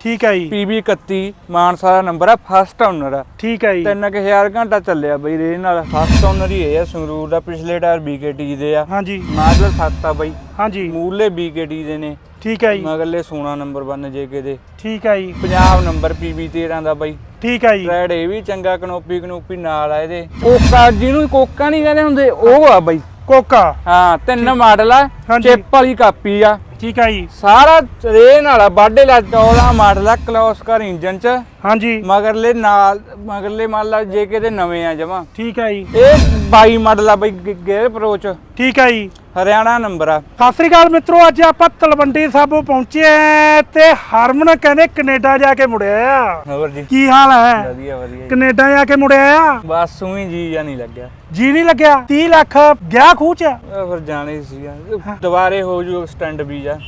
ਠੀਕ ਹੈ ਜੀ। PB 31 ਮਾਨਸਾ ਦਾ ਨੰਬਰ ਆ ਫਸਟ ਓਨਰ ਆ। ਠੀਕ ਹੈ ਜੀ। 3000 ਘੰਟਾ ਚੱਲਿਆ ਬਈ ਰੇ ਨਾਲ। ਫਸਟ ਓਨਰ ਹੀ ਆ ਸੰਗਰੂਰ ਦਾ ਪਿਛਲੇ ਟਾਇਰ BKT ਦੇ ਆ। ਹਾਂਜੀ। ਮਾਡਲ 7 ਆ ਬਈ। ਹਾਂਜੀ। ਮੂਲੇ BKT ਦੇ ਨੇ। ਠੀਕ ਹੈ ਜੀ। ਮਗਰਲੇ ਸੋਨਾ ਨੰਬਰ 1 JK ਦੇ। ਠੀਕ ਹੈ ਜੀ। ਪੰਜਾਬ ਨੰਬਰ PB 13 ਦਾ ਬਈ। ਠੀਕ ਹੈ ਜੀ। ਰੈਡ ਇਹ ਵੀ ਚੰਗਾ ਕਨੋਪੀ ਕਨੋਪੀ ਨਾਲ ਆ ਇਹਦੇ। ਕੋਕਾ ਜਿਹਨੂੰ ਕੋਕਾ ਨਹੀਂ ਕਹਿੰਦੇ ਹੁੰਦੇ ਉਹ ਆ ਬਈ। ਕੋਕਾ। ਹਾਂ ਤਿੰਨ ਮਾਡਲ ਆ। ਚਿੱਪ ਵਾਲੀ ਕਾਪੀ ਆ। ਠੀਕ ਹੈ ਜੀ। ਸਾਰਾ ਰੇ ਨਾਲ ਬਾਡੇ ਲਾ ਚੌਲਾ ਮਾਡਲ ਆ ਕਲੋਸ ਕਰ ਇੰਜਨ ਚ। ਹਾਂਜੀ। ਮਗਰਲੇ ਨਾਲ ਮਗਰਲੇ ਮੰਨ ਲਾ ਜੇ ਕਿਤੇ ਨਵੇਂ ਆ ਜਮਾ। ਠੀਕ ਹੈ ਜੀ। ਇਹ 22 ਮਾਡਲ ਆ ਬਈ ਗੇਅਰ ਅਪਰੋਚ ਠੀਕ ਹੈ ਜੀ। ਹਰਿਆਣਾ ਨੰਬਰ ਆ। ਸਤਿ ਸ੍ਰੀ ਅਕਾਲ ਮਿੱਤਰੋ ਅੱਜ ਆਪਾਂ ਤਲਵੰਡੀ ਸਾਬੋ ਪਹੁੰਚੇ ਆਂ ਤੇ ਹਰਮਨ ਕਹਿੰਦੇ ਕੈਨੇਡਾ ਜਾ ਕੇ ਮੁੜਿਆ ਆ। ਹੋਰ ਜੀ। ਕੀ ਹਾਲ ਹੈ? ਵਧੀਆ ਵਧੀਆ। ਕੈਨੇਡਾ ਜਾ ਕੇ ਮੁੜਿਆ ਆ? ਬਸ ਉਹੀ ਜੀ ਜਾਂ ਨਹੀਂ ਲੱਗਿਆ। ਜੀ ਨਹੀਂ ਲੱਗਿਆ? 30 ਲੱਖ ਗਿਆ ਖੂਹ ਚ? ਉਹ ਫਿਰ ਜਾਣਾ ਸੀਗਾ। ਦੁਬਾਰੇ ਹੋ ਜੂ ਐਕਸਟੈਂਡ ਵੀਜ਼ਾ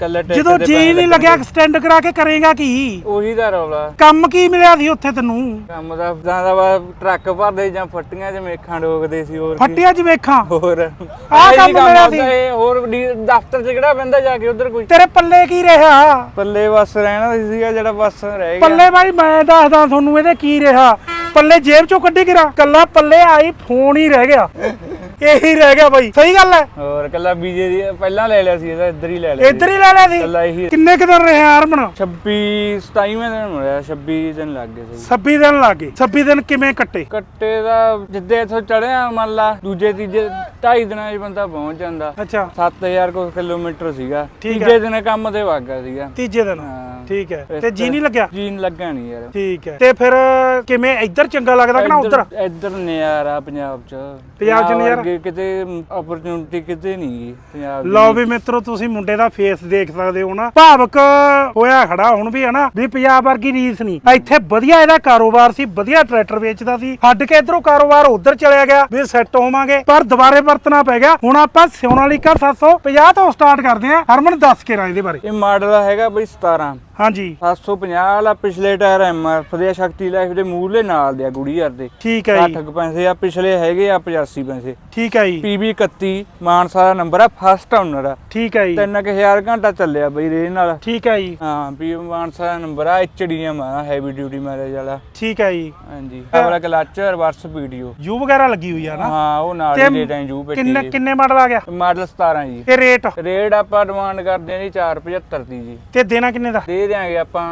ਕੱਲੇ ਟੈਕਸ ਜਦੋਂ ਦੇ ਜੀ ਪੈਸੇ ਨਹੀਂ ਲੱਗਿਆ ਐਕਸਟੈਂਡ ਕਰਾ ਕੇ ਕਰੇਗਾ ਕੀ? ਉਹੀ ਦਾ ਰੌਲਾ। ਕੰਮ ਕੀ ਮਿਲਿਆ ਸੀ ਉੱਥੇ ਤੈਨੂੰ? ਕੰਮ ਦਾ ਜਾਂ ਦਾ ਵਾ ਟਰੱਕ ਭਰਦੇ ਜਾਂ ਫੱਟੀਆਂ 'ਚ ਮੇਖਾਂ ਡੋਕਦੇ ਸੀ ਹੋਰ ਕੀ। ਫੱਟੀਆਂ 'ਚ ਵੇਖਾਂ ਹੋਰ। ਆਹ ਇਹੀ ਕੰਮ ਮਿਲਿਆ ਹੁੰਦਾ ਸੀ। ਇਹ ਹੋਰ ਡੀ- ਦਫ਼ਤਰ 'ਚ ਕਿਹੜਾ ਬੰਦਾ ਜਾ ਕੇ ਉਧਰ ਕੋਈ? ਤੇਰੇ ਪੱਲੇ ਕੀ ਰਿਹਾ? ਪੱਲੇ ਬਸ ਰਹਿਣਾ ਸੀਗਾ ਜਿਹੜਾ ਬਸ ਰਹਿ ਗਿਆ। ਪੱਲੇ ਬਾਈ ਮੈਂ ਦੱਸਦਾ ਤੁਹਾਨੂੰ ਇਹਦੇ ਕੀ ਰਿਹਾ। ਪੱਲੇ ਜੇਬ ਚੋਂ ਕੱਢੀ ਗਿਰਾ ਕੱਲਾ ਪੱਲੇ ਆਈ ਫੋਨ ਹੀ ਰਹਿ ਗਿਆ। ਇਹੀ ਰਹਿ ਗਿਆ ਬਾਈ ਸਹੀ ਗੱਲ ਹੈ। ਹੋਰ ਕੱਲਾ ਬੀਜੇ ਦੀ ਪਹਿਲਾਂ ਲੈ ਲਿਆ ਸੀ ਇਹਦਾ ਇੱਧਰ ਹੀ ਲੈ ਲਿਆ ਇੱਧਰ ਹੀ ਲੈ ਲਿਆ ਸੀ? ਕੱਲਾ ਇਹੀ ਕਿੰਨੇ ਕੁ ਦਿਨ ਰਿਹਾ ਹਰਮਨ? 26 27ਵੇਂ ਦਿਨ ਹੋਇਆ 26 ਦਿਨ ਲੱਗ ਗਏ ਸੀ 26 ਦਿਨ ਲੱਗੇ 26 ਦਿਨ ਕਿਵੇਂ ਕੱਟੇ? ਕੱਟੇ ਦਾ ਜਿੱਦੇ ਇਥੋਂ ਚੜਿਆ ਮੰਨ ਲਾ ਦੂਜੇ ਤੀਜੇ ਢਾਈ ਦਿਨਾਂ 'ਚ ਬੰਦਾ ਪਹੁੰਚ ਜਾਂਦਾ। ਅੱਛਾ। 7000 ਕੋ ਕਿਲੋਮੀਟਰ ਸੀਗਾ। ਠੀਕ। ਤੀਜੇ ਦਿਨ ਕੰਮ ਤੇ ਵਾਗਾ ਸੀਗਾ। ਤੀਜੇ ਦਿਨ। ਹਾਂ। ਠੀਕ ਹੈ। ਇਸ ਤੇ ਜੀ ਨਹੀਂ ਲੱਗਿਆ? ਜੀਨ ਲੱਗਾ ਨਹੀਂ ਯਾਰ। ਠੀਕ ਹੈ। ਤੇ ਫਿਰ ਕਿਵੇਂ ਇੱਧਰ ਚੰਗਾ ਲੱਗਦਾ ਕਿ ਨਾ ਉੱਧਰ? ਇੱਧਰ- ਇੱਧਰ ਨਜ਼ਾਰਾ ਪੰਜਾਬ 'ਚ। ਪੰਜਾਬ 'ਚ ਨਜ਼ਾਰਾ? ਵਰਗੇ ਕਿਤੇ ਓਪਰਚੁਨਿਟੀ ਕਿਤੇ ਨਹੀਂ ਗੀ ਪੰਜਾਬ ਦੀ। ਲਓ ਵੀ ਮਿੱਤਰੋ ਤੁਸੀਂ ਮੁੰਡੇ ਦਾ ਫੇਸ ਦੇਖ ਸਕਦੇ ਹੋ ਨਾ। ਭਾਵਕ ਹੋਇਆ ਖੜਾ ਹੁਣ ਵੀ ਹਨਾ ਵੀ ਪੰਜਾਬ ਵਰਗੀ ਰੀਸ ਨਹੀਂ ਇੱਥੇ ਵਧੀਆ ਇਹਦਾ ਕਾਰੋਬਾਰ ਸੀ ਵਧੀਆ ਟਰੈਕਟਰ ਵੇਚਦਾ ਸੀ। ਛੱਡ ਕੇ ਇਧਰੋਂ ਕਾਰੋਬਾਰ ਉਧਰ ਚਲਿਆ ਗਿਆ ਵੀ ਸੈੱਟ ਹੋਵਾਂਗੇ। ਪਰ ਦੁਬਾਰੇ ਵਰਤਣਾ ਪੈ ਗਿਆ। ਹੁਣ ਆਪਾਂ ਸੋਨਾਲੀਕਾ 750 ਤੋਂ ਸਟਾਰਟ ਕਰਦੇ ਹਾਂ। ਹਰਮਨ ਦੱਸ ਕੇ ਰਾਂ ਇਹਦੇ ਬਾਰੇ। ਇਹ ਮਾਡਲ ਹੈਗਾ ਬਈ 17 ਹਾਂਜੀ। 750 ਵਾਲਾ ਪਿਛਲੇ ਟਾਇਰ ਐਮਆਰ ਫਦਿਆ ਸ਼ਕਤੀ ਲਾਈਫ ਦੇ ਮੂਹਰਲੇ ਨਾਲ ਦੇ ਆ ਗੁੜੀ ਯਾਰ ਦੇ। ਠੀਕ ਹੈ ਜੀ। 60 ਕੁ ਪੈਸੇ ਆ ਪਿਛਲੇ ਹੈਗੇ ਆ 85 ਪੈਸੇ। ਠੀਕ ਹੈ ਜੀ। PB 31 ਮਾਨਸਾ ਦਾ ਨੰਬਰ ਆ ਫਸਟ ਓਨਰ ਆ ਠੀਕ ਹੈ ਜੀ। 3000 ਘੰਟਾ ਚੱਲਿਆ ਬਈ ਰੇ ਨਾਲ। ਠੀਕ ਹੈ ਜੀ। ਹਾਂ PB ਮਾਨਸਾ ਦਾ ਨੰਬਰ ਆ ਐਚਡੀਐਮ ਆ ਹੈਵੀ ਡਿਊਟੀ ਮੈਰੇਜ ਵਾਲਾ। ਠੀਕ ਹੈ ਜੀ। ਹਾਂਜੀ ਆਪਣਾ ਕਲਚ ਰਿਵਰਸ ਵੀਡੀਓ ਯੂ ਵਗੈਰਾ ਲੱਗੀ ਹੋਈ ਆ ਨਾ। ਹਾਂ ਉਹ ਨਾਲ ਹੀ ਦੇ ਦਾਂ ਜੂ ਕਿੰਨੇ ਪੇਟੀ ਕਿੰਨੇ ਮਾਡਲ ਆ ਗਿਆ? ਮਾਡਲ 17 ਜੀ। ਤੇ ਰੇਟ ਰੇਟ ਆਪਾਂ ਡਿਮਾਂਡ ਕਰਦੇ ਆ ਜੀ 475 ਦੀ ਜੀ। ਤੇ ਦੇਣਾ ਕਿੰਨੇ ਦਾ? ਦੇ ਦਿਆਂਗੇ ਆਪਾਂ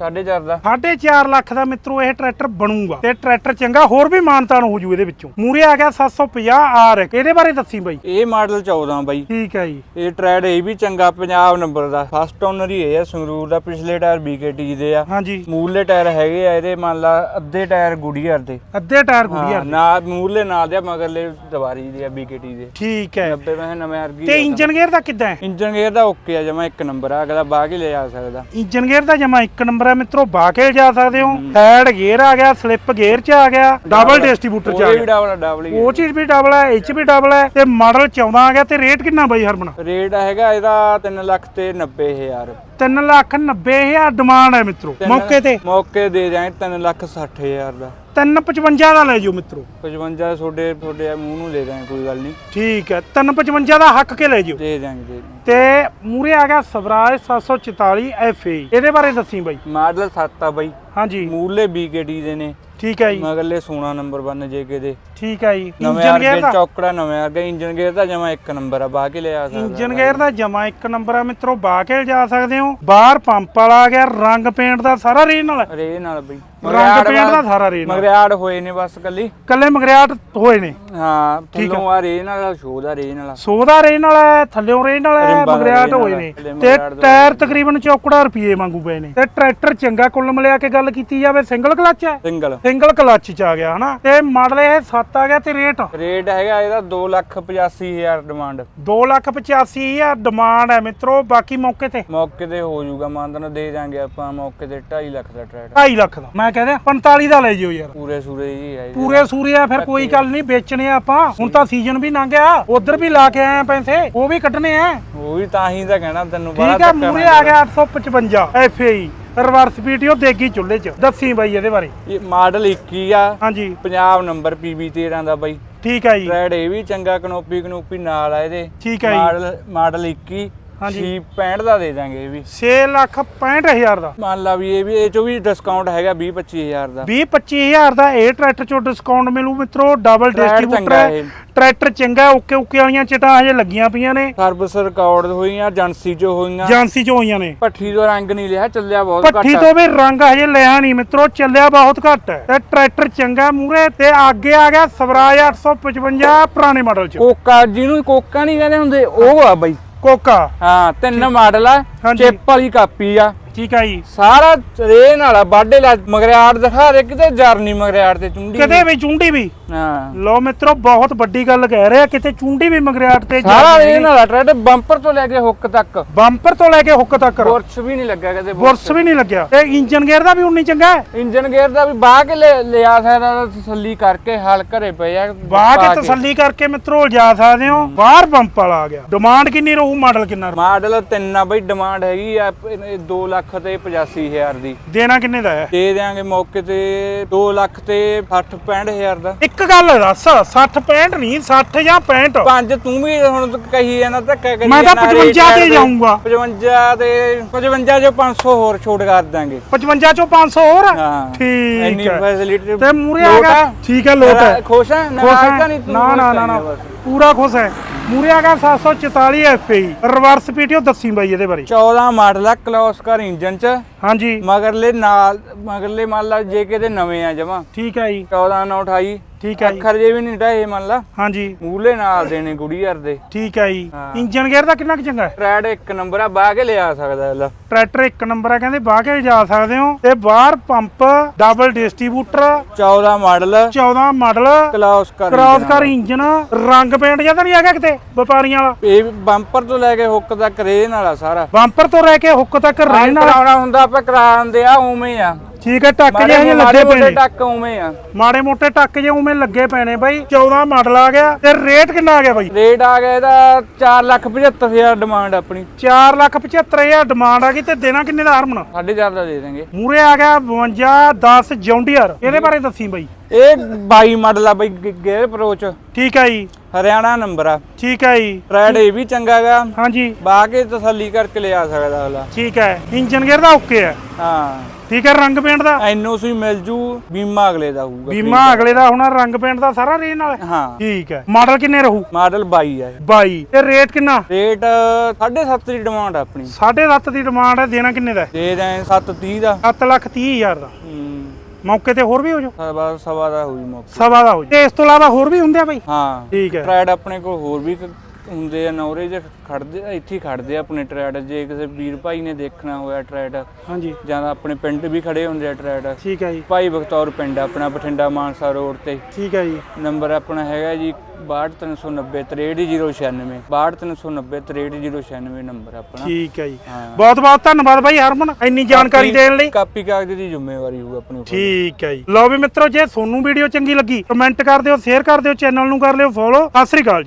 4.5 ਦਾ। 4.5 ਲੱਖ ਦਾ ਮਿੱਤਰੋ ਇਹ ਟਰੈਕਟਰ ਬਣੂਗਾ। ਤੇ ਟਰੈਕਟਰ ਚੰਗਾ ਹੋਰ ਵੀ ਮਾਨਤਾਨ ਹੋ ਜੂ ਇਹਦੇ ਵਿੱਚੋਂ। ਮੂਰੇ ਆ ਗਿਆ 750 ਆਰ ਇਹਦੇ ਬਾਰੇ ਦੱਸੀ ਬਾਈ। ਇਹ ਮਾਡਲ 14 ਬਾਈ। ਠੀਕ ਹੈ ਜੀ। ਇਹ ਟਰੈਡ ਇਹ ਵੀ ਚੰਗਾ ਪੰਜਾਬ ਨੰਬਰ ਦਾ। ਫਸਟ ਓਨਰ ਹੀ ਆ ਸੰਗਰੂਰ ਦਾ। ਪਿਛਲੇ ਟਾਇਰ BKT ਦੇ ਆ। ਹਾਂਜੀ। ਮੂਲੇ ਟਾਇਰ ਹੈਗੇ ਆ ਇਹਦੇ ਮੰਨ ਲਾ ਅੱਧੇ ਟਾਇਰ ਗੁੜੀਅਰ ਦੇ। ਅੱਧੇ ਟਾਇਰ ਗੁੜੀਆ ਹਾਂ, ਨਾ ਮੂਲੇ ਨਾਲ ਦੇ ਆ, ਮਗਰਲੇ ਦਵਾਰੀ ਦੇ ਆ BKT ਦੇ। ਠੀਕ ਹੈ। 90 ਮੈਂ ਨਵੇਂ ਅਰਗੀ ਤੇ ਇੰਜਨ ਗੇਅਰ ਦਾ ਕਿੱਦਾਂ ਹੈ? ਇੰਜਨ ਗੇਅਰ ਦਾ ਓਕੇ ਆ ਜਮਾ ਇੱਕ ਨੰਬਰ ਆ। ਅਗਲਾ ਬਾਗ ਹੀ ਲੈ ਜਾ ਸਕਦਾ। ਇੰਜਨ ਗੇਅਰ ਦਾ ਜਮਾ ਇੱਕ ਨੰਬਰ ਹੈ ਮਿੱਤਰੋ ਬਾਕੇ ਜਾ ਸਕਦੇ ਹੋ। ਸਾਈਡ ਗੇਅਰ ਆ ਗਿਆ ਸਲਿੱਪ ਗੇਅਰ ਚ ਆ ਗਿਆ। ਡਬਲ ਡਿਸਟ੍ਰੀਬਿਊਟਰ ਚ ਆ ਉਹਦੇ ਵੀ ਗਿਆ। ਡਬਲ ਡਬਲ ਹੀ ਉਹ ਚੀਜ਼ ਵੀ ਡਬਲ ਹੈ ਇਹ ਚ ਵੀ ਡਬਲ ਹੈ ਤੇ ਮਾਡਲ 14 ਆ ਗਿਆ ਤੇ ਰੇਟ ਕਿੰਨਾ ਬਾਈ ਹਰਮਨ? ਰੇਟ ਹੈਗਾ ਇਹਦਾ 3 ਲੱਖ ਤੇ 90000 3 ਲੱਖ 90 ਹਜ਼ਾਰ ਡਿਮਾਂਡ ਹੈ ਮਿੱਤਰੋ ਮੌਕੇ ਤੇ। ਮੌਕੇ ਦੇ ਜਾਏ 3 ਲੱਖ 60000 ਦਾ। 355 ਦਾ ਲੈ ਜਾਓ ਮਿੱਤਰੋ। 55 ਤੁਹਾਡੇ ਤੁਹਾਡੇ ਮੂੰਹ ਨੂੰ ਦੇ ਦਾਂਗੇ ਕੋਈ ਗੱਲ ਨਹੀਂ। ਠੀਕ ਹੈ 355 ਦਾ ਹੱਕ ਕੇ ਲੈ ਜਿਓ। ਦੇ ਦਾਂਗੇ। ਤੇ ਮੂਰੇ ਆ ਗਿਆ ਸਵਰਾਜ 744 FA ਇਹਦੇ ਬਾਰੇ ਦੱਸੀ ਬਾਈ। ਮਾਡਲ 7 ਆ ਬਾਈ। ਹਾਂਜੀ। ਮੂਲੇ BKT ਦੇ ਨੇ। ਠੀਕ ਹੈ ਜੀ। ਮਗਰਲੇ ਸੋਨਾ ਨੰਬਰ 1 JK ਦੇ। ਠੀਕ ਹੈ ਜੀ। ਨਵੇਂ ਇੰਜਨ ਗੇਅਰ ਦਾ? ਚੌਕੜਾ ਨਵੇਂ ਅਰਗੇ ਇੰਜਨ ਗੇਅਰ ਦਾ ਜਮਾ ਇੱਕ ਨੰਬਰ ਆ ਬਾਹ ਕੇ ਲਿਆ ਸਕਦਾ ਇੰਜਨ ਗੇਅਰ ਦਾ ਜਮਾ ਇੱਕ ਨੰਬਰ ਆ ਮਿੱਤਰੋ ਬਾਕੇ ਜਾ ਸਕਦੇ ਹੋ। ਬਾਹਰ ਪੰਪ ਵਾਲਾ ਆ ਗਿਆ ਰੰਗ ਪੇਂਟ ਦਾ ਸਾਰਾ ਰੀਜਨਲ ਹੈ ਰੇ ਨਾਲ ਬਈ। ਰੰਗ ਪੇਂਟ ਦਾ ਸਾਰਾ ਰੀਜਨਲ ਮਗਰਿਆੜ ਹੋਏ ਨੇ ਬਸ ਕੱਲੀ। ਕੱਲੇ ਮਗਰਿਆਟ ਹੋਏ ਨੇ। ਹਾਂ ਥੱਲੋਂ ਆ ਰੇ ਨਾਲ ਸ਼ੋ ਦਾ ਰੇ ਨਾਲ ਸੋ ਦਾ ਥੱਲਿਓਂ ਰੀਜਨਲ ਹੈ ਮਗਰਿਆਟ ਰੇ ਹੋਏ ਨਾਲ ਨੇ। ਹੈ, ਥੱਲੇ ਤੇ ਮਗਰਿਆਟ ਦਾ ਟਾਇਰ ਤਕਰੀਬਨ ਚੌਕੜਾ ਰੁਪਏ ਵਾਂਗੂ ਪਏ ਨੇ। ਤੇ ਟਰੈਕਟਰ ਚੰਗਾ ਕੁੱਲ ਮਿਲਿਆ ਕੇ ਗੱਲ ਕੀਤੀ ਜਾਵੇ ਸਿੰਗਲ ਕਲਚ ਹੈ? ਸਿੰਗਲ। ਸਿੰਗਲ ਕਲਚ ਚ ਆ ਗਿਆ ਹਨਾ? ਤੇ ਮਾਡਲ ਇਹ 7 ਆ ਗਿਆ ਤੇ ਰੇਟ? ਰੇਟ ਹੈਗਾ ਇਹਦਾ 285000 ਡਿਮਾਂਡ 285000 ਡਿਮਾਂਡ ਹੈ ਮਿੱਤਰੋ ਬਾਕੀ ਮੌਕੇ ਤੇ? ਮੌਕੇ ਤੇ ਹੋ ਜਾਊਗਾ ਮਾਨਦਨ ਦੇ ਦਾਂਗੇ ਆਪਾਂ ਮੌਕੇ ਤੇ 2.5 ਲੱਖ ਦਾ ਟਰੈਕ 2.5 ਲੱਖ ਦਾ। ਮੈਂ ਕਹਿੰਦਾ 45 ਦਾ ਲੈ ਜਿਓ ਯਾਰ। ਪੂਰੇ ਸੂਰੇ ਜੀ ਹੈ ਪੂਰੇ ਸੂਰੇ ਆ ਫਿਰ ਕੋਈ ਗੱਲ ਨਹੀਂ ਵੇਚਣੇ ਆਪਾਂ। ਹੁਣ ਤਾਂ ਸੀਜ਼ਨ ਵੀ ਲੰਘ ਗਿਆ ਉਧਰ ਵੀ ਲਾ ਕੇ ਆਏ ਪੈਸੇ ਉਹ ਵੀ ਕੱਢਣੇ ਆ। ਉਹ ਵੀ ਤਾਂ ਹੀ ਤਾਂ ਕਹਿਣਾ ਤੈਨੂੰ ਬੜਾ ਠੀਕ ਆ ਮੂਰੇ ਆ ਗਿਆ 855 ਐਫਏਈ। ਰਿਵਰਸ ਵੀਡੀਓ ਦੇਗੀ ਚੁੱਲ੍ਹੇ 'ਚ ਦੱਸੀ ਬਾਈ ਇਹਦੇ ਬਾਰੇ। ਇਹ ਮਾਡਲ 21 ਆ। ਹਾਂਜੀ। ਪੰਜਾਬ ਨੰਬਰ PB 13 ਦਾ ਬਾਈ। ਠੀਕ ਹੈ ਜੀ। ਟਰੈਡ ਇਹ ਵੀ ਚੰਗਾ ਕਨੋਪੀ ਕਨੋਪੀ ਨਾਲ ਆ ਇਹਦੇ। ਠੀਕ ਹੈ ਜੀ। ਮਾਡਲ ਮਾਡਲ 21 ਹਾਂਜੀ। 665 ਦਾ ਦੇ ਦਾਂਗੇ ਇਹ ਵੀ। 6 ਲੱਖ 65000 ਦਾ। ਮੰਨ ਲਾ ਵੀ ਇਹ ਵੀ ਇਹ ਚੋਂ ਵੀ ਡਿਸਕਾਊਂਟ ਹੈਗਾ 20 25000 ਦਾ। 20 25000 ਦਾ ਇਹ ਟਰੈਕਟਰ ਚੋਂ ਡਿਸਕਾਊਂਟ ਮਿਲੂ ਮਿੱਤਰੋ ਡਬਲ ਡਿਸਟ੍ਰੀਬਿਊਟਰ ਹੈ। ਟਰੈਕਟਰ ਚੰਗਾ ਓਕੇ ਓਕੇ ਵਾਲੀਆਂ ਚਟਾਂ ਹਜੇ ਲੱਗੀਆਂ ਪਈਆਂ ਨੇ। ਸਰਵਿਸ ਰਿਕਾਰਡ ਹੋਈਆਂ ਏਜੰਸੀ ਚ ਹੋਈਆਂ। ਏਜੰਸੀ ਚ ਹੋਈਆਂ ਨੇ। ਭੱਠੀ ਤੋਂ ਰੰਗ ਨਹੀਂ ਲਿਆ ਚੱਲਿਆ ਬਹੁਤ ਘੱਟ ਪੱਠੀ ਤੋਂ ਵੀ ਰੰਗ ਹਜੇ ਲਿਆ ਨਹੀਂ ਮਿੱਤਰੋ ਚੱਲਿਆ ਬਹੁਤ ਘੱਟ ਹੈ। ਤੇ ਟਰੈਕਟਰ ਚੰਗਾ ਮੂਰੇ ਤੇ ਅੱਗੇ ਆ ਗਿਆ ਸਵਰਾਜ 855 ਪੁਰਾਣੇ ਮਾਡਲ ਚ। ਕੋਕਾ ਜਿਹਨੂੰ ਕੋਕਾ ਨਹੀਂ ਕਹਿੰਦੇ ਹੁੰਦੇ ਉਹ ਆ ਬਾਈ। ਕੋਕਾ। ਹਾਂ ਤਿੰਨ ਮਾਡਲ ਆ ਹਾਂਜੀ। ਚਿੱਪ ਵਾਲੀ ਕਾਪੀ ਆ। ਠੀਕ ਆ ਜੀ। ਸਾਰਾ ਰੇਨ ਵਾਲਾ ਬਾਡੇ ਲਾ ਮਗਰਿਆੜ ਦਿਖਾ ਦੇ ਕਿਤੇ ਜਰਨੀ ਮਗਰਿਆੜ ਤੇ ਚੁੰਡੀ ਕਿਤੇ ਵੀ। ਚੁੰਡੀ ਵੀ। ਹਾਂ। ਲੋ ਮਿੱਤਰੋ ਬਹੁਤ ਵੱਡੀ ਗੱਲ ਕਹਿ ਰਹੇ ਕਿਤੇ ਚੁੰਡੀ ਵੀ ਮਗਰਿਆਟ ਤੇ ਸਾਰਾ ਰੇਨ ਵਾਲਾ ਟਰੈਡ ਬੰਪਰ ਤੋਂ ਲੈ ਕੇ ਹੁੱਕ ਤੱਕ। ਬੰਪਰ ਤੋਂ ਲੈ ਕੇ ਹੁੱਕ ਤੱਕ। ਬੁਰਸ਼ ਵੀ ਨਹੀਂ ਲੱਗਾ ਕਦੇ ਬੁਰਸ ਵੀ ਨਹੀਂ ਲੱਗਿਆ। ਤੇ ਇੰਜਨ ਗੇਅਰ ਦਾ ਵੀ ਉਨੀ ਚੰਗਾ ਹੈ? ਇੰਜਨ ਗੇਅਰ ਦਾ ਵੀ ਬਾਹ ਕੇ ਲਿਆ ਸਕਦਾ ਤਸੱਲੀ ਕਰਕੇ ਹਲ ਘਰੇ ਪਏ ਆ। ਬਾਹ ਕੇ ਤਸੱਲੀ ਕਰਕੇ ਮਿੱਤਰੋ ਜਾ ਸਕਦੇ ਹੋ। ਬਾਹਰ ਵਾਲਾ ਆ ਗਿਆ। ਡਿਮਾਂਡ ਕਿੰਨੀ ਰਹੂ ਮਾਡਲ ਕਿੰਨਾ? ਮਾਡਲ ਤਿੰਨ ਆ ਬਈ ਡਿਮਾਂਡ ਹੈਗੀ ਆ 2 ਲੱਖ ਤੇ 85000 ਦੀ। ਦੇਣਾ ਕਿੰਨੇ ਦਾ ਹੈ? ਦੇ ਦਿਆਂਗੇ ਮੌਕੇ ਤੇ 2 ਲੱਖ ਤੇ 60 65000 ਦਾ। ਇੱਕ ਗੱਲ ਦੱਸ 60 65 ਨਹੀਂ 60 ਜਾਂ 65 ਪੰਜ ਤੂੰ ਵੀ ਹੁਣ ਤੂੰ ਕਹੀ ਜਾਂਦਾ ਧੱਕਾ ਕਰੀ ਮੈਂ ਤਾਂ ਜਾਂਦਾ, 55 ਰੇਟ ਤੇ। ਜਾਊਂਗਾ। 55 ਤੇ 55 ਜੋ 500 ਹੋਰ ਛੋਟ ਕਰ ਦਾਂਗੇ 55 ਚੋਂ 500 ਹੋਰ? ਹਾਂ। ਠੀਕ ਇੰਨੀ ਹੈ। ਫੈਸਿਲਿਟੀ ਤੇ ਮੂਰੇ ਆ ਗਿਆ ਠੀਕ ਹੈ ਲੋਟ ਹੈ। ਖੁਸ਼ ਹੈ ਖੁਸ਼ ਨਾਰਾਜ਼ ਹੈ। ਤਾਂ ਨਹੀਂ ਤੂੰ ਨਾ ਨਾ ਨਾ ਨਾ। ਪੂਰਾ ਖੁਸ਼ ਹੈ। ਮੂਰੇ ਆ ਗਿਆ 744 ਐਫਏ ਰਿਵਰਸ ਪੀਟੀਓ ਦੱਸੀ ਬਾਈ ਇਹਦੇ ਬਾਰੇ। 14 ਮਾਡਲ ਆ ਕਲੋਸ ਕਰ ਇੰਜਨ ਚ। ਹਾਂਜੀ। ਮਗਰਲੇ ਨਾਲ ਮਗਰਲੇ ਮੰਨ ਲਾ ਜੇ ਕਿਤੇ ਨਵੇਂ ਆ ਜਮਾ। ਠੀਕ ਹੈ ਜੀ। 14 9 28 ਠੀਕ ਹੈ ਜੀ। ਅੱਖਰ ਜੇ ਵੀ ਨਹੀਂ ਢਾਏ ਮੰਨ ਲਾ। ਹਾਂਜੀ। ਮੂਲੇ ਨਾਲ ਦੇਣੇ ਗੁੜੀਅਰ ਦੇ। ਠੀਕ ਹੈ ਜੀ। ਹਾਂ। ਇੰਜਨ ਗੇਅਰ ਦਾ ਕਿੰਨਾ ਕੁ ਚੰਗਾ ਹੈ? ਟਰੈਡ ਇੱਕ ਨੰਬਰ ਆ ਬਾਹ ਕੇ ਲਿਆ ਸਕਦਾ ਲੈ। ਟਰੈਕਟਰ ਇੱਕ ਨੰਬਰ ਹੈ ਕਹਿੰਦੇ ਬਾਹ ਕੇ ਜਾ ਸਕਦੇ ਹੋ। ਤੇ ਬਾਹਰ pump double distributor 14 model. 14 model close ਕਰ ਕ੍ਰਾਸ ਕਰ ਇੰਜਨ ਰੰਗ ਪੇਂਟ ਜਾਂ ਤਾਂ ਨਹੀਂ ਹੈਗਾ ਕਿਤੇ ਵਪਾਰੀਆਂ ਵਾਲਾ? ਇਹ ਬੰਪਰ ਤੋਂ ਲੈ ਕੇ ਹੁੱਕ ਤੱਕ ਰੇਨ ਵਾਲਾ ਸਾਰਾ। ਬੰਪਰ ਤੋਂ ਰਹਿ ਕੇ ਹੁੱਕ ਤੱਕ ਰਹਿਣ ਵਾਲਾ? ਕਰਾਉਣਾ ਹੁੰਦਾ ਆਪਾਂ ਕਰਾ ਦਿੰਦੇ ਆ ਉਵੇਂ ਆ। ਠੀਕ ਹੈ ਟੱਕ ਮਾੜੇ ਜਿਹੇ ਲੱਗੇ ਪਏ ਨੇ ਟੱਕ ਉਵੇਂ ਆ। ਮਾੜੇ ਮੋਟੇ ਟੱਕ ਜੇ ਉਵੇਂ ਲੱਗੇ ਪਏ ਨੇ ਬਾਈ 14 ਮਾਡਲ ਆ ਗਿਆ ਤੇ ਰੇਟ ਕਿੰਨਾ ਆ ਗਿਆ ਬਾਈ? ਰੇਟ ਆ ਗਿਆ ਇਹਦਾ 475000 ਡਿਮਾਂਡ ਆਪਣੀ। 475000 ਡਿਮਾਂਡ ਆ ਗਈ ਤੇ ਦੇਣਾ ਕਿੰਨੇ ਦਾ ਹਰਮਨ? 4.5 ਦਾ ਦੇ ਦਾਂਗੇ ਮੂਰੇ ਆ ਗਿਆ 52 10 ਜੌਂਡੀਅਰ। ਇਹਦੇ ਬਾਰੇ ਦੱਸੀ ਬਾਈ। ਇਹ 22 ਮਾਡਲ ਆ ਬਈ ਗੇਅਰ ਅਪਰੋਚ ਠੀਕ ਹੈ ਜੀ। ਹਰਿਆਣਾ ਨੰਬਰ ਆ। ਠੀਕ ਹੈ ਜੀ। ਟਰੈਡ ਇਹ ਵੀ ਚੰਗਾ ਗਾ। ਹਾਂਜੀ। ਬਾਹ ਕੇ ਤਸੱਲੀ ਕਰਕੇ ਲਿਆ ਸਕਦਾ ਅਗਲਾ। ਠੀਕ ਹੈ। ਇੰਜਨ ਗੇਅਰ ਦਾ ਓਕੇ ਹੈ। ਹਾਂ। ਠੀਕ ਹੈ ਰੰਗ ਪੇਂਟ ਦਾ? ਐਨਓਸੀ ਮਿਲ ਜੂ ਬੀਮਾ ਅਗਲੇ ਦਾ ਹੋਊਗਾ। ਬੀਮਾ ਅਗਲੇ ਦਾ ਹੋਣਾ ਰੰਗ ਪੇਂਟ ਦਾ ਸਾਰਾ ਰੇਨ ਨਾਲ? ਹਾਂ। ਠੀਕ ਹੈ। ਮਾਡਲ ਕਿੰਨੇ ਰਹੂ? ਮਾਡਲ 22 ਆ। ਇਹ। 22 ਤੇ ਰੇਟ ਕਿੰਨਾ? ਰੇਟ 7.5 ਦੀ ਡਿਮਾਂਡ ਆ ਆਪਣੀ। 7.5 ਦੀ ਡਿਮਾਂਡ ਹੈ ਦੇਣਾ ਕਿੰਨੇ ਦਾ ਦੇ ਦਾਂ 730 ਦਾ। 7 ਲੱਖ 30 ਹਜ਼ਾਰ ਦਾ। ਹੂੰ। ਮੌਕੇ ਤੇ ਹੋਰ ਵੀ ਹੋ ਜਾਓ? ਸਵਾ ਸਵਾ ਦਾ ਹੋਈ ਮੌਕੇ। ਸਵਾ ਦਾ ਹੋ ਜਾਓ। ਤੇ ਇਸ ਤੋਂ ਇਲਾਵਾ ਹੋਰ ਵੀ ਹੁੰਦੇ ਆ ਬਾਈ? ਹਾਂ। ਠੀਕ ਹੈ। ਟਰੈਡ ਆਪਣੇ ਕੋਲ ਹੋਰ ਵੀ ਕ- ਹੁੰਦੇ ਆ ਨੌਰੇ ਜੇ ਖੜਦੇ ਆ, ਇੱਥੇ ਹੀ ਖੜਦੇ ਆ ਆਪਣੇ ਟਰੈਡ। ਜੇ ਕਿਸੇ ਵੀਰ ਭਾਈ ਨੇ ਦੇਖਣਾ ਹੋਇਆ ਟਰੈਡ ਹਾਂਜੀ। ਜਾਂ ਤਾਂ ਆਪਣੇ ਪਿੰਡ ਵੀ ਖੜੇ ਹੁੰਦੇ ਆ ਟਰੈਡ। ਠੀਕ ਹੈ ਜੀ। ਭਾਈ ਬਖਤੌਰ ਪਿੰਡ ਆ ਆਪਣਾ ਬਠਿੰਡਾ ਮਾਨਸਾ ਰੋਡ ਤੇ। ਠੀਕ ਹੈ ਜੀ। ਨੰਬਰ ਆਪਣਾ ਹੈਗਾ ਜੀ 62390 63096 62390 63096 ਨੰਬਰ ਆਪਣਾ। ਠੀਕ ਹੈ ਜੀ। ਹਾਂ। ਬਹੁਤ ਬਹੁਤ ਧੰਨਵਾਦ ਬਾਈ ਹਰਮਨ ਇੰਨੀ ਜਾਣਕਾਰੀ ਦੇਣ ਲਈ। ਕਾਪੀ ਕਾਗਜ਼ ਦੀ ਜ਼ਿੰਮੇਵਾਰੀ ਹੋਊ ਆਪਣੀ ਉੱਪਰ। ਠੀਕ ਹੈ ਜੀ। ਲਓ ਵੀ ਮਿੱਤਰੋ ਜੇ ਤੁਹਾਨੂੰ ਵੀਡੀਓ ਚੰਗੀ ਲੱਗੀ ਕਮੈਂਟ ਕਰ ਦਿਓ ਸ਼ੇਅਰ ਕਰ ਦਿਓ ਚੈਨਲ ਨੂੰ ਕਰ ਲਿਓ ਫੋਲੋ। ਸਤਿ ਸ੍ਰੀ ਅਕਾਲ ਜੀ।